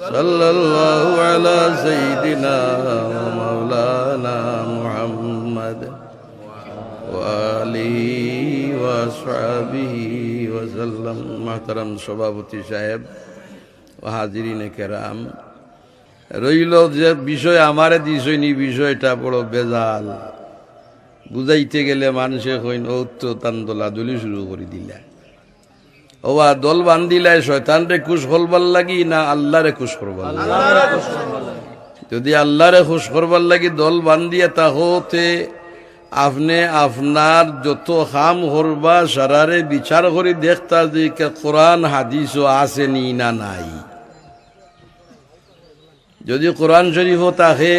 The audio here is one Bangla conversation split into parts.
صلى الله على سيدنا ومولانا محمد وآله وأصحابه وسلم محترم সভাপতি সাহেব ও হাজিরিনে কেরাম রইল যে বিষয় আমারে দিছইনি বিষয়টা বড় বেজাল বুঝাইতে গেলে মানুষে কইন ঔত্য তান্দোলা দলি শুরু করে দিলা ওবা দল বান্ধিলাই শয়তানরে খুশ করবার লাগি না আল্লাহরে খুশ করবার যদি আল্লাহরে খুশ করবার লাগি দল বান্ধিয়া তাহতে আপনি আপনার যত খাম করবা সারারে বিচার করে দেখতা যে কোরআন হাদিসও আছে নি না নাই। যদি কোরআন শরীফও তাহে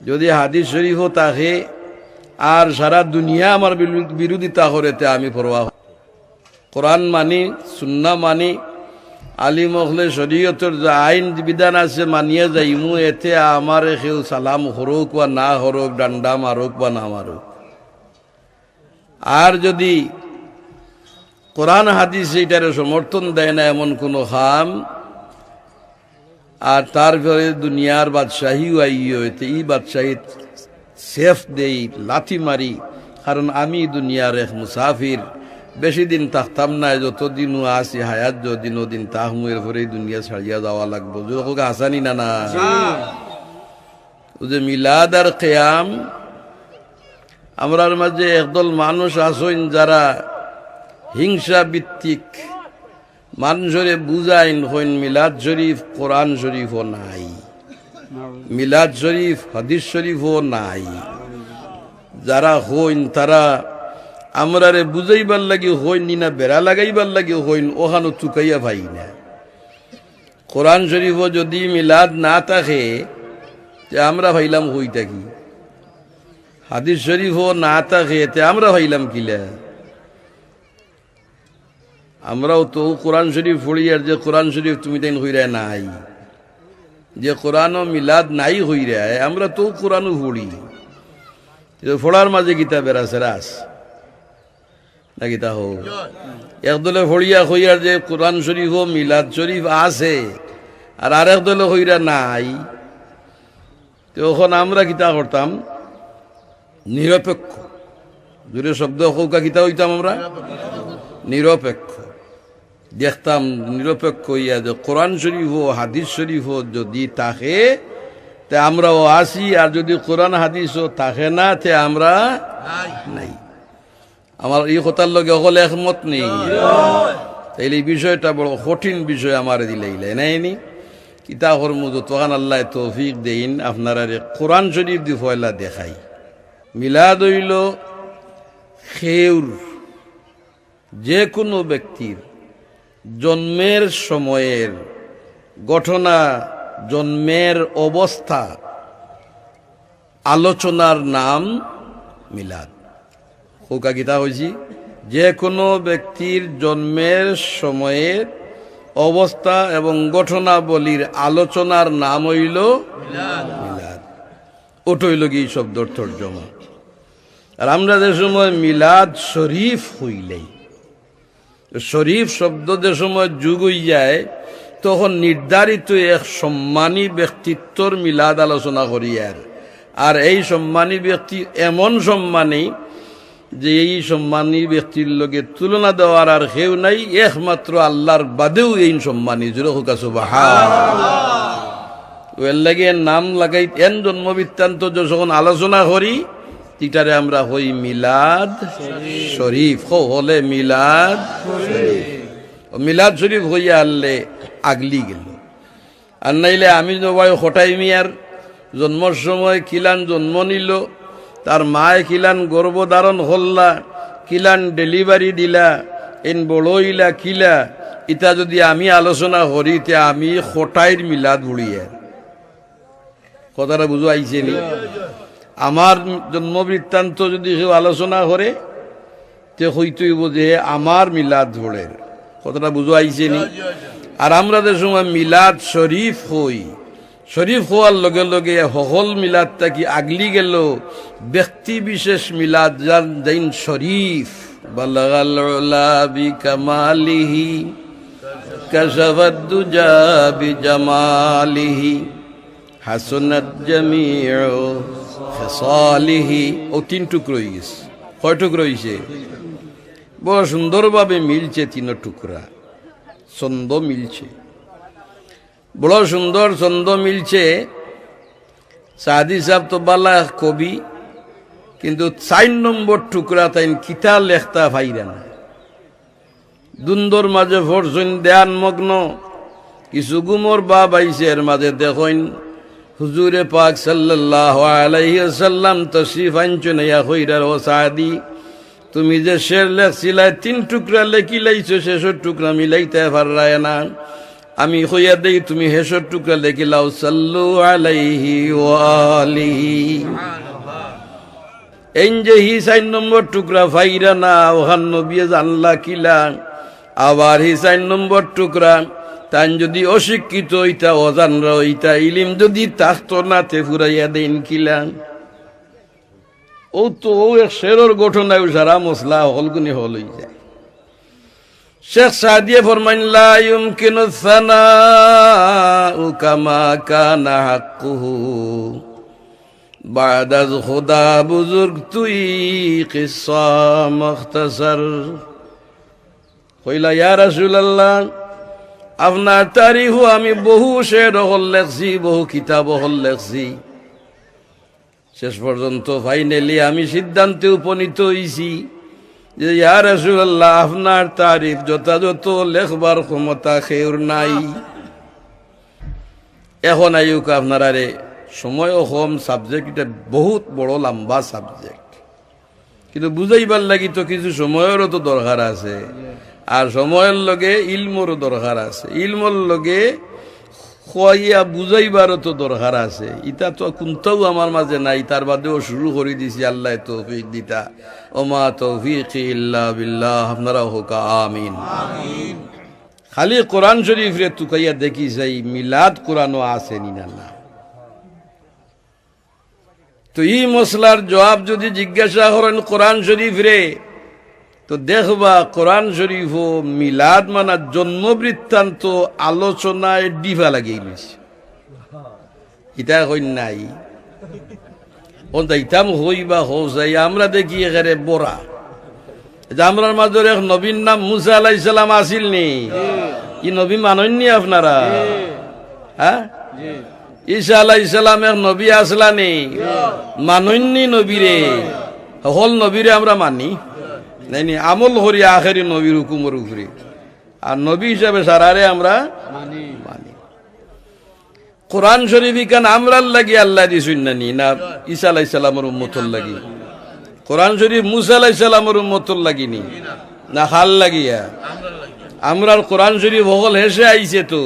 যদি হাদিস শরীফও তাহে আর সারা দুনিয়া আমার বিরু- বিরোধিতা করেতে আমি পরোয়া কোরআন মানি, সুন্না মানি আলী মহলে শরীয়তের যে আইন বিধান আছে মানিয়ে যাইমু এতে আমার কেউ সালাম হরুক বা না হরুক, ডান্ডা মারুক বা না মারুক। আর যদি কোরআন হাদিস এইটারে সমর্থন দেয় না এমন কোনো হাম আর তারপরে দুনিয়ার বাদশাহীও আইয়, এতে এই বাদশাহী সেফ দেই, লাথি মারি, কারণ আমি দুনিয়ার এক মুসাফির। বেশি দিন থাকতাম না যতদিনও আসি হায়াত যদিন দিন তাহমু এরপরে দুনিয়া ছাড়িয়া যাওয়া লাগবো। যখন আসানি না না। ও যে মিলাদ আর কেয়াম আমরার মাঝে একদল মানুষ আসইন যারা হিংসা ভিত্তিক মানুষরে বুঝাইন হইন মিলাদ শরীফ কোরআন শরীফও নাই। মিলাদ শরীফ হাদিস শরীফও নাই। যারা হইন তারা আমরারে বুঝাইবার লাগি হইন না বেড়া লাগাইবার লাগি হইন ওখানো চুকাইয়া ভাই না। কোরআন শরীফও যদি মিলাদ না থাকে যে আমরা ভাইলাম হই থাকি হাদিস শরীফও না থাকে, তে আমরা ভাইলাম কিলা? আমরাও তো কোরআন শরীফ পড়ি, আর যে কোরআন শরীফ তুমি তাই হইরা নাই, যে কোরআনও মিলাদ নাই হইরা আমরা তো কোরআনও পড়ি। ফোড়ার মাঝে গীতা বেড়াছে, রাস। না গীতা হোক। একদলে ফড়িয়া হইয়ার যে কোরআন শরীফ ও মিলাদ শরীফ আছে আর আরেক দলে হইরা নাই তখন আমরা কিতা করতাম? নিরপেক্ষ। দূরে শব্দ হৌকা কিতা হইতাম আমরা? নিরপেক্ষ। দেখতাম নিরপেক্ষ ইয়া যে কোরআন শরীফ ও হাদিস শরীফ ও যদি থাকে তে আমরাও আসি আর যদি কোরআন হাদিসও থাকে না তে আমরা নাই। আমার এই কথার লগে অকল একমত নেই। তাইলে এই বিষয়টা বড় কঠিন বিষয় আমার দিলাইলে নাইনি কিতা কর্ম যতখান আল্লাহ তৌফিক দেইন, আপনারা কোরআন শরীফ দি ফয়লা দেখাই। মিলাদ হইল খেউর। যে কোনো ব্যক্তির জন্মের সময়ের ঘটনা, জন্মের অবস্থা, আলোচনার নাম মিলাদ। হোকা গীতা হয়েছি যে কোনো ব্যক্তির জন্মের সময়ের অবস্থা এবং ঘটনাবলীর আলোচনার নাম হইল মিলাদ। ওটা হইল কি শব্দর তর্জমা আর আমরা যে সময় মিলাদ শরীফ হইলেই, শরীফ শব্দ যে সময় যুগ হই যায়, তখন নির্ধারিত এক সম্মানী ব্যক্তিত্বর মিলাদ আলোচনা করি আর। আর এই সম্মানী ব্যক্তি এমন সম্মানী যে এই সম্মানী ব্যক্তির লগে তুলনা দেওয়ার আর কেউ নাই, একমাত্র আল্লাহর বাদেও এই সম্মানী। জুড়ে হোক ওর লাগে নাম লাগাই, এন জন্ম বৃত্তান্ত যখন আলোচনা করি, তিটারে আমরা হই মিলাদ শরীফ। হলে মিলাদ শরীফ। মিলাদ শরীফ হইয়া আনলে আগলি গেল। আর নাইলে আমি নবাই হটাই মিয়ার, জন্মর সময় কিলান জন্ম নিল তার মায়ে কিলান গর্ভধারণ হল্লা, কিলান ডেলিভারি দিলা, এন বড় ইলা কিলা ইটা যদি আমি আলোচনা করি তে আমি হটাইর মিলাদ বুড়িয়ে কথাটা বুঝো আইছে নি আমার জন্ম বৃত্তান্ত যদি কেউ আলোচনা করে তে হইতইব যে আমার মিলাদ ধরের কথাটা বুঝো আইছে নি আর আমরা যে মিলাদ শরীফ হই শরীফ হওয়ার লগে লগে হহল মিলাদটা কি আগলি গেল। ব্যক্তি বিশেষ মিলাদ যান যাইন শরীফ। কামালিহি কশবদ্দুজা বিজামালিহি হাসনাত জামিউ ফিসালিহি। ও তিন টুকরো গেছে। কয় টুকরো হইছে? বড় সুন্দরভাবে মিলছে তিন টুকরা। ছন্দ মিলছে। বড় সুন্দর ছন্দ মিলছে। সাদি সাহেব তো বালা কবি, কিন্তু চার নম্বর টুকরা তাই কিতা লেখতা ভাইরা না। দুন্দর মাঝে ফরসইন দেয়ান মগ্ন, কিছু গুমর বা এর মাঝে দেখইন, হুজুরে পাক সাল্লাল্লাহ আলাইহি সাল্লাম তশরিফ আনছো না হইরার ও সাদি, তুমি যে শের লেখছিলাই তিন টুকরা লেখি লাইছো শেষের টুকরা মিলাইতে পারায় না। আমি হইয়া দেই, তুমি হেসর টুকরা লেখিলাও সাল্লু আলাইহি ওয়ালিহি এই যে হি চার নম্বর টুকরা ফাইরা না ওখান নবিয়ে জানলা কিলা। আবার হি চার নম্বর টুকরা, তান যদি অশিক্ষিত হইতা, অজানরা হইতা, ইলিম যদি না, তে ফুরাইয়া দেন কিলা। ও তো, ও এক শেরর ঘটনায় সারা মশলা হলগুনি হল যায়। শেখ সাদিয়ে ফরমাইন লা ইউমকিনু সানাউ কামা কানা হাক্কুহু بعد از خدا بزرگ توی قصه مختصر কইলা ইয়া রাসূলুল্লাহ আপনার তারিখ আমি বহু শের হল লেখছি বহু কিতাব হল লেখছি শেষ পর্যন্ত ফাইনালি আমি সিদ্ধান্তে উপনীত হইছি যে, ইয়া রাসূলুল্লাহ, আপনার তারিফ যথাযথ লেখবার ক্ষমতা খেউর নাই। এখন আইউক আপনারা রে সময় কম সাবজেক্ট এটা বহুত বড় লম্বা সাবজেক্ট কিন্তু বুঝাইবার লাগি তো কিছু সময়েরও তো দরকার আছে। আর সময়ের লগে ইলমরও দরকার আছে। ইলমর লগে খোয়াইয়া বুঝাইবারও তো দরকার আছে। ইটা তো কোনটাও আমার মাঝে নাই তার বাদেও শুরু করে দিছি আল্লাহ তৌফিক দিতা। ওমা তৌফিক ইল্লা বিল্লাহ আপনারা হোক আমিন। খালি কোরআন শরীফ রে তুকাইয়া দেখি যাই মিলাদ কোরআনও আছে না না তো এই মশলার জবাব যদি জিজ্ঞাসা করেন কোরআন শরীফ রে তো দেখবা কোরআন শরীফ ও মিলাদ মানা জন্ম বৃত্তান্ত আলোচনায় ডিভা লাগিয়ে গেছে ইটা হই নাই। ইতাম হই বা হো যাই আমরা দেখি এখানে যে আমরার মাঝে এক নবীন নাম মুসা আলাই সালাম আসিল নি? ই নবী মানননি আপনারা? হ্যাঁ? ঈসা আলাই সালাম এক নবী আসলানি? মানন্যি নবীরে? হল নবীরে আমরা মানি। নাই নি আমল হরি আখেরি নবীর হুকুমের উপরে। আর নবী হিসাবে সারারে আমরা মানি। কোরআন শরীফ ইকান আমরার লাগি আল্লাহ দিছুন না নি না ঈসা আলাই সালামের উম্মতর লাগি? কোরআন শরীফ মুসা আলাই সালামের উম্মতর লাগিনি না? হাল লাগিয়া আমরার কোরআন শরীফ হল হেসে আইছে তো।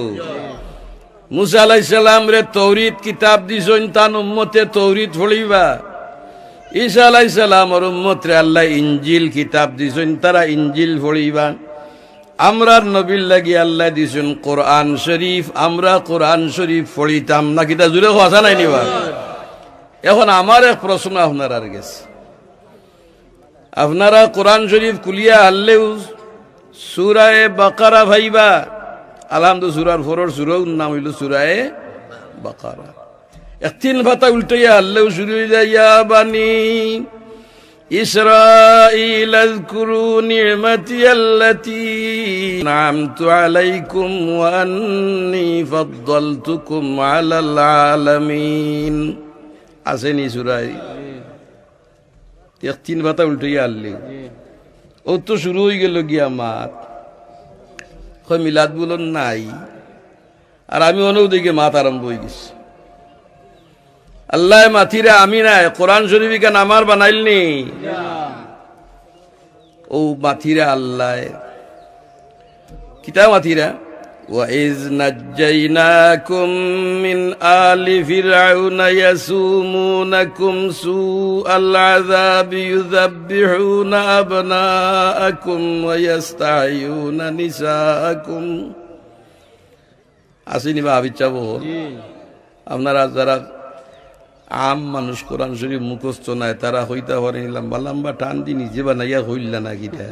মুসা আলাইসাল্লাম রে তৌরিত কিতাব দিছইন তান উম্মতে তৌরিত ফলিবা। ঈসা আলাইসাল্লাম আর উম্মতরে আল্লাহ ইঞ্জিল কিতাব দিছইন তারা ইঞ্জিল ফলিবা আমরার নবীর লাগি আল্লাহ দিছুন কোরআন শরীফ, আমরা কোরআন শরীফ ফলিতাম না কিতা জুড়ে কথা নাই নিবা? এখন আমার এক প্রশ্ন আপনার আর গেছে। আপনারা কোরআন শরীফ কুলিয়া আল্লেও সুরায় বাকারা ভাইবা। আলহামদু সুরার ফরর সুরও নাম হইল সুরায় বাকারা। একদিন ভাতা উল্টাইয়া আল্লাহ শুরু হইলা ইয়া বানি إسرائيل اذكروا نعمتي التي نعمت عليكم وأني فضلتكم على العالمين আসেনি সুরাই তিন ভাতা উল্টাইয়া আল্লি ও তো শুরু হয়ে গেল গিয়া মাত হয় মিলাদ বলুন নাই আর আমি অনেক দিকে মাত আরম্ভ হয়ে গেছি আল্লাহ মাথিরে আমি নাই কোরআন শরীফ কেন আমার বানাইলনি ও মাথিরা আল্লাহ কিতা মাথিরা وَإِذْ نَجَّيْنَاكُمْ مِنْ آلِ فِرْعَوْنَ يَسُومُونَكُمْ سُوءَ الْعَذَابِ يُذَبِّحُونَ أَبْنَاءَكُمْ وَيَسْتَحْيُونَ نِسَاءَكُمْ আসেনি বা আবিচ্ছাব আপনারা যারা আম মানুষ কোরআন শরীফ মুখস্থ নাই তারা হইতে পারে লম্বা লম্বা টান দি নিজে বানাইয়া হইল না গিটা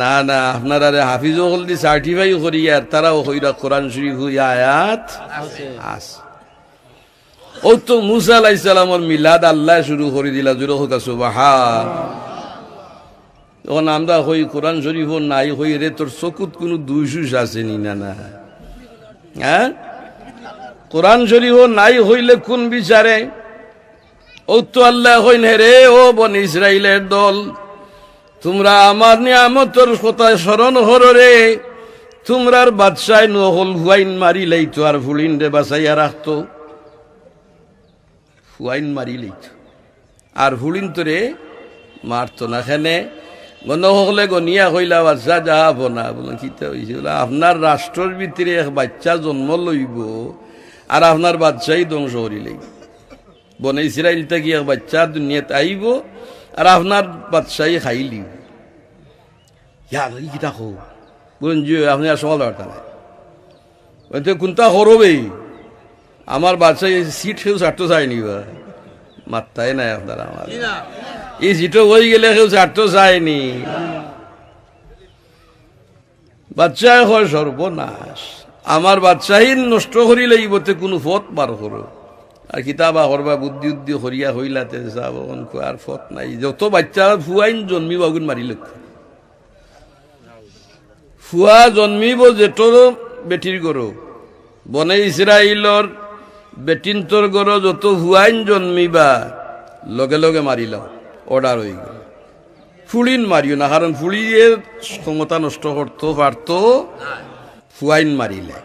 না না আপনারা হাফিজ হলদি সার্টিফাই করি আর তারাও হইরা কোরআন শরীফ হই আয়াত আস। ও তো মুসা আলাইসালামর মিলাদ আল্লাহ শুরু করে দিলা জুড়ে হোক সুবাহা তখন আমরা হই কোরআন শরীফ নাই হই রে তোর চকুত কোনো দুইশুস আসেনি না না? হ্যাঁ? কোরআন শরীফ নাই হইলে কোন বিচারে? তো আল্লাহ হইন রে, ও বন ইসরাইলের দল। তোমরা আমার নিয়ামতর কথা স্মরণ হর রে। তোমরার বাদশায় নহল হুয়াইন মারি লাইতো আর ফুলিন রে বাসাইয়া রাখতো। হুয়াইন মারি লাইতো। আর ফুলিন তো রে, মারতো না খানে। গণ হলে গনিয়া হইলা বাচ্চা যাব না বলে কিতা হয়েছে আপনার রাষ্ট্রের ভিতরে এক বাচ্চা জন্ম লইব। আর আপনার বাচ্চাই ধ্বংস করিলেই বনে ইসরাইল থেকে এক বাচ্চা দুনিয়াত আইব আর আপনার বাচ্চাই খাইলি কিতা খো বলুন যে আপনি আর সকাল বার্তা নাই। কোনটা করবে আমার বাচ্চা এই সিট কেউ ছাড়তে চায়নি বা? মাত্রাই নাই আপনার আমার। এই সিটও হয়ে গেলে কেউ ছাড়তে চায়নি বাচ্চা হয় সর্বনাশ। আমার বাচ্চাহীন নষ্ট করি লাগিব তে কোনো ফত বার করো আর কিতাবা করবা বুদ্ধি উদ্ধি হরিয়া হইলাতে যাব আর ফত নাই। যত বাচ্চা ফুয়াইন জন্মিব আগুন মারি লক্ষ্য ফুয়া জন্মিব যেটর বেটির গরু বনে ইসরাইলর বেটিনতর গরু যত ফুয়াইন জন্মিবা, লগে লগে মারিল অর্ডার হয়ে গেল। ফুলিন মারিও না কারণ ফুলিয়ে ক্ষমতা নষ্ট করতে পারত ফুয়াইন মারিলে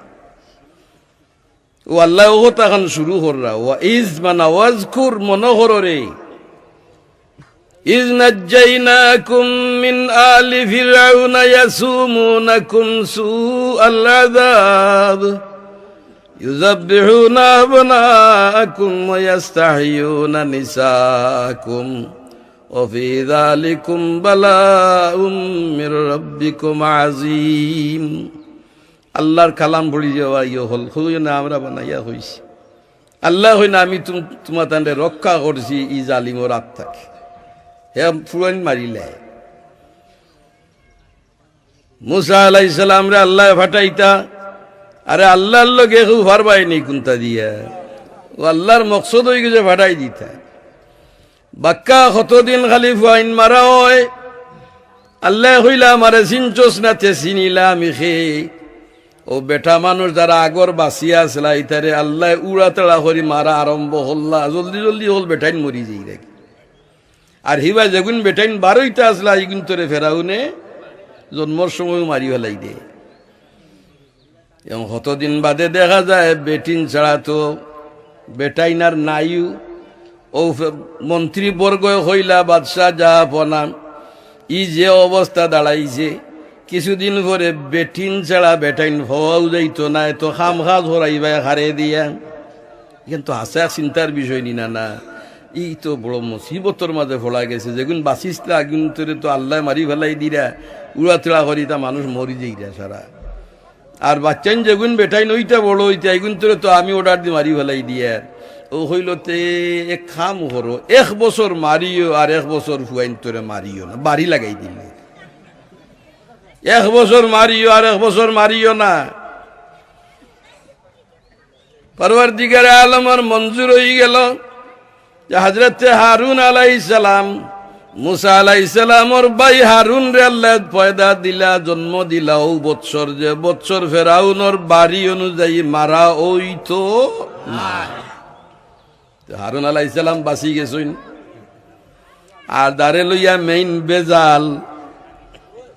ও আল্লাহ ও তখন শুরু কররা ও ইজ মানা ওয়াজকুর মনোহর রে إذ نجيناكم من آل فرعون يسومونكم سوء العذاب يذبحون أبناءكم ويستحيون نساءكم وفي ذلكم بلاء من ربكم عظيم আল্লাহর কালাম ভরি যাওয়া ইয়ে হল হই না, আমরা বানাইয়া হইছি। আল্লাহ হই না আমি তোমার তান্ডে রক্ষা করছি, ই জালিমর আত্মাকে হে ফুরান মারিলে। মুসা আলাই সালাম রে আল্লাহ ফাটাইতা। আরে আল্লাহর লোকে কেউ পারবাই নি কুন্তা দিয়া। ও আল্লাহর মকসদ হয়ে গেছে, ফাটাই দিতা। বাক্কা কতদিন খালি ফুয়াইন মারা হয়। আল্লাহ হইলা মারে চিনচোস না তে চিনিলা আমি খে ও বেটা মানুষ যারা আগর বাঁচিয়া আসলা ইতারে, আল্লাহ উড়া তেড়া করি মারা আরম্ভ হল্লা। জলদি জলদি হল বেটাইন মরি যাই রেখে আর হিবা যেগুন বেটাইন বারোইতে আসলা ইগুন তোরে ফেরাউনে, জন্মর সময় মারি ফেলাই দে। এবং কতদিন বাদে দেখা যায় বেটিন ছাড়া তো বেটাইন আর নাইও। ও মন্ত্রী বর্গ হইলা বাদশাহ যা পনা ই যে অবস্থা দাঁড়াইছে। কিছুদিন পরে বেটিন ছাড়া বেটাইন হওয়াও যাইতো না এত খাম খাজ হরাইবা হারে দিয়া। কিন্তু হাসা চিন্তার বিষয় নি না না এই তো বড় মুসিবতর মাঝে ফোলা গেছে। যেগুন বাঁচিসলে আগুন তোরে তো আল্লাহ মারি ফেলাই দিরা উড়া তেড়া করি তা মানুষ মরি যাইরা সারা আর বাচ্চান যেগুন বেটাই নইটা বড় হইতে এগুন তোরে তো আমি অর্ডার দিয়ে মারি ফেলাই দিয়া। ও হইল তে এক খাম হরো এক বছর মারিও আর এক বছর ফুয়াইন তোরে মারিও না বাড়ি লাগাই দিলে। এক বছর মারিও আর এক বছর মারিও না। পরবার দিগারে আলমার মঞ্জুর হয়ে গেল। যে হজরতে হারুন আলাই সালাম, মুসা আলাই সালামর ভাই হারুন রে আল্লাহ পয়দা দিলা, জন্ম দিলা, ও বৎসর যে বৎসর ফেরাউনর বাড়ি অনুযায়ী মারা ওই তো হারুন আলাই সালাম বাঁচি গেছইন আর দারে লইয়া মেইন বেজাল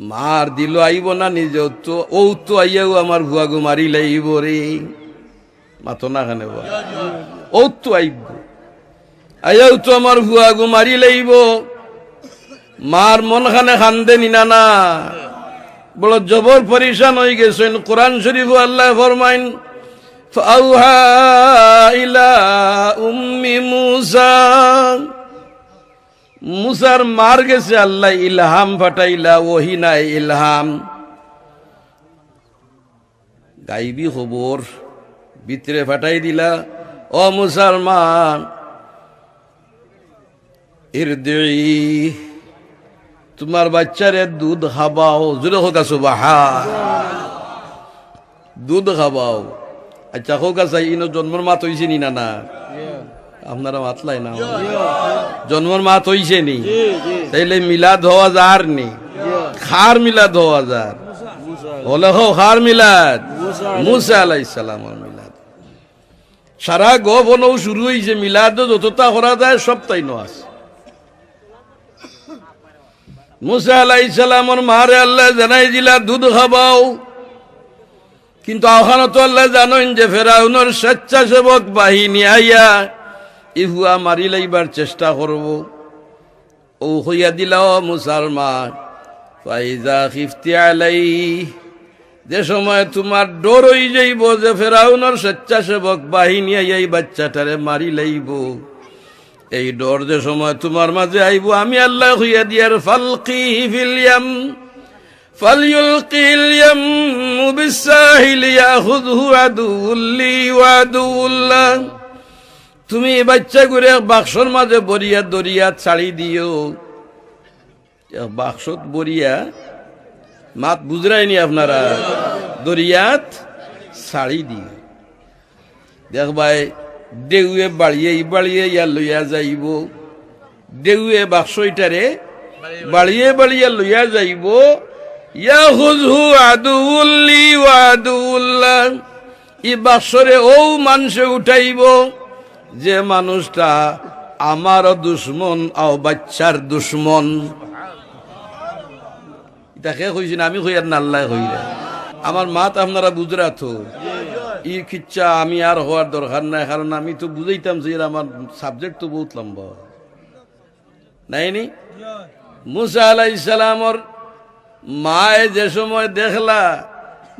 মার দিল আইব না নিজে তো ও তো আইয়াও আমার ভুয়াগু মারি লাইব রে। মাতো না খানে ও তো আইব। আইয়াও তো আমার ভুয়াগু মারি লাইব। মার মন খানে খান্দে নিনা না। বড় জবর পরিশান হয়ে গেছেন। কোরআন শরীফ আল্লাহ ফরমাইন ফাউহা ইলা উম্মি মুসা। মুসার মার গেছে আল্লাহ ইলহাম ফাটাইলা ওহি নাই ইলহাম। গাইবি খবর ভিতরে ফাটাই দিলা ও মুসলমান। ইরদি তোমার বাচ্চারে দুধ খাবাও জুড়ে হোক বাহা দুধ খাবাও। আচ্ছা হোক আছে ইনো জন্মর মাত হইছে নি না না? আপনারা মাতলাই না। জন্মর মাত হইছে নি? তাইলে মিলাদ হওয়া যার নি? খার মিলাদ হওয়া যার হলে হো খার মিলাদ। মুসা আলাইহিস সালামর মিলাদ। সারা গবনও শুরু হয়েছে মিলাদ যতটা করা যায় সব তাই ন আছে। মুসা আলাই সালামর মারে আল্লাহ জানাই দিলা দুধ খাবাও। কিন্তু আহ্বান তো আল্লাহ জানেন যে ফেরাউনের স্বেচ্ছাসেবক বাহিনী আইয়া ইহুয়া মারি লাইবার চেষ্টা করব ও হইয়া দিলা ও মুসলমান ফাইজা খিফতি আলাই যে সময় তোমার ডর হই যাইব যে ফেরাউনের স্বেচ্ছাসেবক বাহিনী আইয়া এই বাচ্চাটারে মারি লাইব এই ডর যে সময় তোমার মাঝে আইব আমি আল্লাহ হইয়া দিয়ার ফালকি ফিলিয়াম فليلقي اليم بالساحل ياخذه عدو لي وعدو الله তুমি এই বাচ্চা করে বাক্সর মাঝে বরিয়া দরিয়া ছাড়ি দিও। বাক্সত বরিয়া, মাত বুঝরাইনি আপনারা? দরিয়াত ছাড়ি দিও। দেখবাই ডেউয়ে বাড়িয়ে বাড়িয়ে ইয়া লইয়া যাইব। ডেউয়ে বাক্স ইটারে বাড়িয়ে বাড়িয়ে লইয়া যাইব। ইয়া হুজহু আদুল্লি ওয়াদুল্লাহ। ই বাক্সরে ও মানুষে উঠাইব। যে মানুষটা আমার দুশ্মন, আও বাচ্চার দুশ্মন। তাকে কইছি না? আমি কই আর নাল্লাই কই না আমার মাত আপনারা বুঝরাত ই খিচ্ছা আমি আর হওয়ার দরকার নাই, কারণ আমি তো বুঝাইতাম যে আমার সাবজেক্ট তো বহুত লম্বা। নাইনি মুসা আলাইসালামর মায়ে যে সময় দেখলা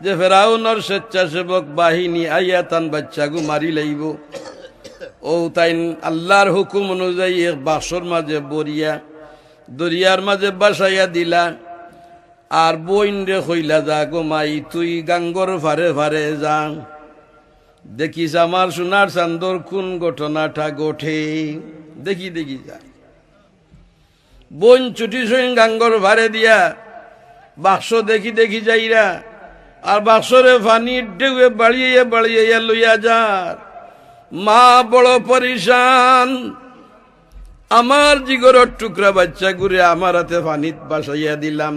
যে ফেরাউনর স্বেচ্ছাসেবক বাহিনী আইয়া তান বাচ্চাগু মারি লাইব। ও তাই আল্লাহর হুকুম অনুযায়ী এক বাসর মাঝে বরিয়া, দরিয়ার মাঝে বাসাইয়া দিলা, আর বইন রে হইলা যা গো মাই, তুই গাঙ্গর ফারে ফারে যা দেখিস আমার সোনার চান্দর কোন ঘটনাটা গোঠে দেখি দেখি যা। বোন ছুটি সইন গাঙ্গর ভারে দিয়া, বাক্স দেখি দেখি যাইরা, আর বাক্সরে পানি ঢেউয়ে বাড়িয়ে বাড়িয়ে লইয়া যার। মা বড় পরিশান। আমার জিগরের টুকরা বাচ্চা ঘুরে আমার হাতে পানিত বাসাইয়া দিলাম।